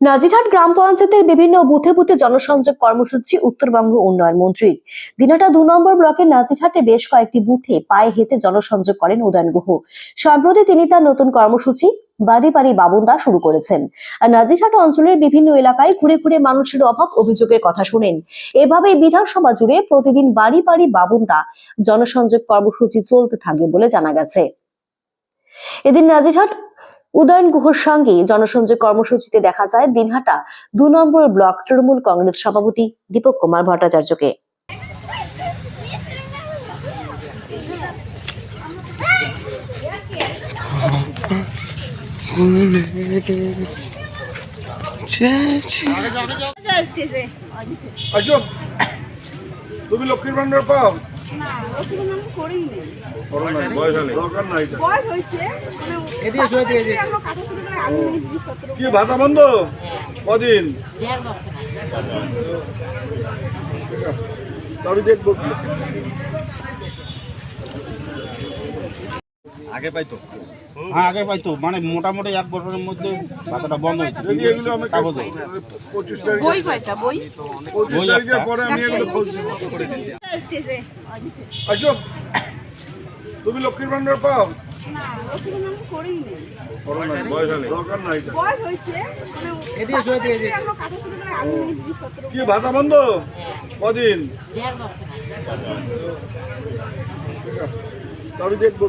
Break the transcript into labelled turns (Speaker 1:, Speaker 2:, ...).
Speaker 1: নাজিরহাট গ্রাম পঞ্চায়েতের বিভিন্ন বুথে বুথে জনসংযোগ কর্মসূচি উত্তরবঙ্গ উন্নয়ন মন্ত্রীর। দিনাটা দু নম্বর ব্লকের নাজিরহাটে বেশ কয়েকটি বুথে পায়ে হেঁটে জনসংযোগ করেন উদয়ন গুহ। সম্প্রতি তিনি তার নতুন কর্মসূচি, বাড়ি বাড়ি বাবুন্দা শুরু করেছেন। আর নাজিরহাট অঞ্চলের বিভিন্ন এলাকায় ঘুরে ঘুরে মানুষের অভাব অভিযোগের কথা শুনেন। এভাবেই বিধানসভা জুড়ে প্রতিদিন বাড়ি বাড়ি বাবুন্দা জনসংযোগ কর্মসূচি চলতে থাকে বলে জানা গেছে। এদিন নাজিরহাট উদয়ন গুহর সঙ্গে জনসংযোগ কর্মসূচিতে দেখা যায় দিনহাটা দু নম্বর ব্লক তৃণমূল কংগ্রেস সভাপতি দীপক কুমার ভট্টাচার্যকে।
Speaker 2: আচ্ছা তুমি লক্ষ্মীর ভান্ডার পাও?
Speaker 3: না ওষুধ নাম করিনি।
Speaker 2: করো নাই বয়স হলে দরকার নাই এটা।
Speaker 3: বয়স হয়েছে মানে
Speaker 2: কি ভাতা বন্ধ? কদিন? তাহলে দেখব
Speaker 4: আগে পাইতো? হ্যাঁ আগে পাইতো। মানে মোটামুটি এক বছরের মধ্যে ভাতাটা বন্ধ হয়েছে
Speaker 2: আচ্ছা। তুমি লক্ষ্মীর ভান্ডার পাও?
Speaker 3: মানে
Speaker 2: কি ভাতা বন্ধ? কদিন? তাহলে দেখব